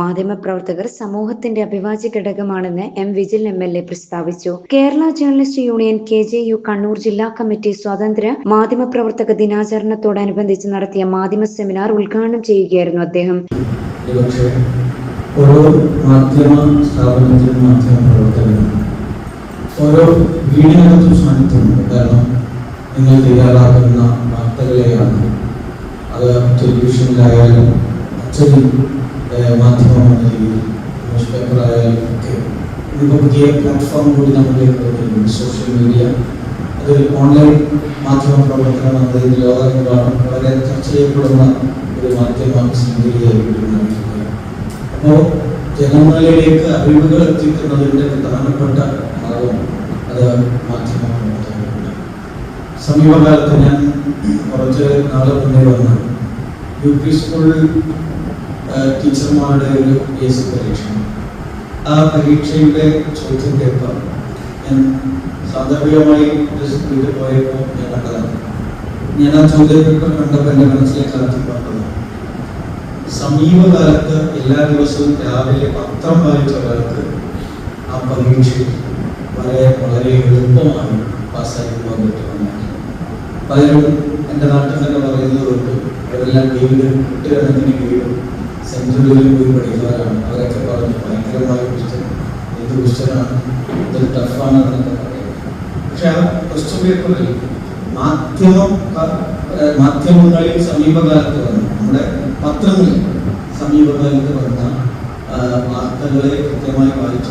മാധ്യമപ്രവർത്തകർ സമൂഹത്തിന്റെ അഭിവാജ്യ ഘടകമാണെന്ന് M Vijil M L A പ്രസ്താവിച്ചു. Kerala journalist union K J U Kannur ജില്ലാ കമ്മിറ്റി സ്വാതന്ത്ര്യ മാധ്യമപ്രവർത്തക ദിനാചരണത്തോടനുബന്ധിച്ച് നടത്തിയ മാധ്യമ സെമിനാർ ഉദ്ഘാടനം ചെയ്യുകയായിരുന്നു അദ്ദേഹം. ഓരോ മാധ്യമ സ്ഥാപനത്തിലും മാധ്യമ പ്രവർത്തകരും ഓരോ വീടിനകത്തും സാന്നിധ്യമുണ്ട്. കാരണം നിങ്ങൾ തയ്യാറാക്കുന്ന വാർത്തകളെയാണ്. അത് ടെലിവിഷനിലായാലും അച്ചടി ഏഹ്, മാധ്യമം എന്ന രീതിയിൽ ന്യൂസ് പേപ്പറായാലും ഒക്കെ. ഇപ്പോൾ പുതിയ പ്ലാറ്റ്ഫോം കൂടി നമ്മളിലേക്ക് വരുന്നുണ്ട് സോഷ്യൽ മീഡിയ അത് ഓൺലൈൻ മാധ്യമ പ്രവർത്തനം എന്നത് ലോകമെമ്പാടും വളരെ ചർച്ച ചെയ്യപ്പെടുന്ന ഒരു മാധ്യമ ശൃംഖലയായിരിക്കും അപ്പോൾ ജനങ്ങളിലേക്ക് അറിവുകൾ എത്തിക്കുന്നതിന്റെ പ്രധാനപ്പെട്ട ഭാഗം അത് മാധ്യമ സമീപകാലത്ത് ഞാൻ കുറച്ച് നാൾ മുന്നേ വന്ന യു പി സ്കൂൾ ടീച്ചർമാരുടെ ഒരു കേസ് പരീക്ഷ ആ പരീക്ഷയുടെ ചോദ്യം പേപ്പർ ഞാൻ ഒരു വീട്ടിൽ പോയപ്പോൾ ഞാൻ കണ്ടതാണ്. ഞാൻ ആ ചോദ്യ പേപ്പർ കണ്ടപ്പോൾ എന്റെ മനസ്സിലേക്ക് പറഞ്ഞത് സമീപകാലത്ത് എല്ലാ ദിവസവും രാവിലെ പത്രം വായിച്ച ഒരാൾക്ക് ആ പരീക്ഷ വളരെ വളരെ എളുപ്പമാണ് പാസ്സായി പോകാൻ പറ്റുമെന്നാണ് പലരും എന്റെ നാട്ടിൽ തന്നെ പറയുന്നത് കൊണ്ട് അവരെല്ലാം കുട്ടികണക്കിന് വീടും സെഞ്ചുറിയിൽ പോയി പഠിക്കുന്നവരാണ്. അവരൊക്കെ പറഞ്ഞു ഭയങ്കരമായ ക്വസ്റ്റ്യൻ എന്ത് ക്വസ്റ്റ്യനാണ് ഇതൊരു ടഫാണ് എന്നൊക്കെ പറയുന്നത് പക്ഷെ ആ ക്വസ്റ്റ്യൻ പേപ്പറിൽ മാധ്യമം മാധ്യമങ്ങളിൽ സമീപകാലത്ത് വന്നു. നമ്മുടെ പത്രങ്ങളിൽ സമീപകാലത്ത് വന്ന വാർത്തകളെ കൃത്യമായി വായിച്ച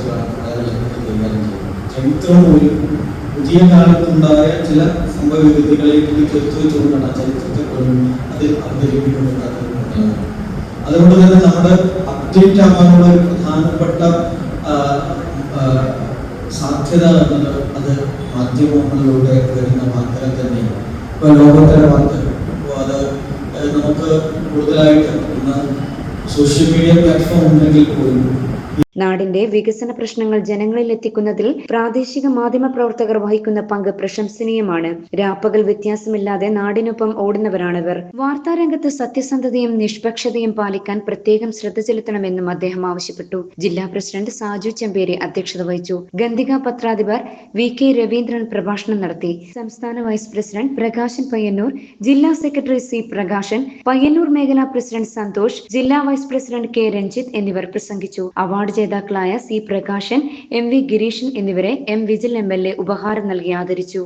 എളുപ്പത്തിൽ കൈകാര്യം ചെയ്യുന്നത്. ചരിത്രം പോലും പുതിയ കാലത്തുണ്ടായ ചില സംഭവ വിധികളെ കൂടി ചേർത്ത് വെച്ചുകൊണ്ടാണ് ചരിത്രത്തെ പോലും അതിൽ അതുകൊണ്ട് തന്നെ നമ്മുടെ അപ്ഡേറ്റ് ആവാനുള്ള ഒരു പ്രധാനപ്പെട്ട സാധ്യത എന്നത് അത് മാധ്യമങ്ങളിലൂടെ വരുന്ന വാർത്തകൾ തന്നെയാണ്. ഇപ്പൊ ലോകോത്തര വാർത്തകൾ അപ്പോൾ അത് നമുക്ക് കൂടുതലായിട്ട് സോഷ്യൽ മീഡിയ പ്ലാറ്റ്ഫോം ഉണ്ടെങ്കിൽ പോലും നാടിന്റെ വികസന പ്രശ്നങ്ങൾ ജനങ്ങളിൽ എത്തിക്കുന്നതിൽ പ്രാദേശിക മാധ്യമ പ്രവർത്തകർ വഹിക്കുന്ന പങ്ക് പ്രശംസനീയമാണ്. രാപ്പകൽ വ്യത്യാസമില്ലാതെ നാടിനൊപ്പം ഓടുന്നവരാണിവർ. വാർത്താരംഗത്ത് സത്യസന്ധതയും നിഷ്പക്ഷതയും പാലിക്കാൻ പ്രത്യേകം ശ്രദ്ധ ചെലുത്തണമെന്നും അദ്ദേഹം ആവശ്യപ്പെട്ടു. ജില്ലാ പ്രസിഡന്റ് സാജു ചെമ്പേരി അധ്യക്ഷത വഹിച്ചു. ഗന്ധിക പത്രാധിപർ വി കെ രവീന്ദ്രൻ പ്രഭാഷണം നടത്തി. സംസ്ഥാന വൈസ് പ്രസിഡന്റ് പ്രകാശൻ പയ്യന്നൂർ ജില്ലാ സെക്രട്ടറി സി പ്രകാശൻ പയ്യന്നൂർ മേഖലാ പ്രസിഡന്റ് സന്തോഷ് ജില്ലാ വൈസ് പ്രസിഡന്റ് കെ രഞ്ജിത്ത് എന്നിവർ പ്രസംഗിച്ചു. അവാർഡ് ജേതാക്കളായ C Prakashan M V Gireeshan എന്നിവരെ M Vijil M L A ഉപഹാരം നൽകി ആദരിച്ചു.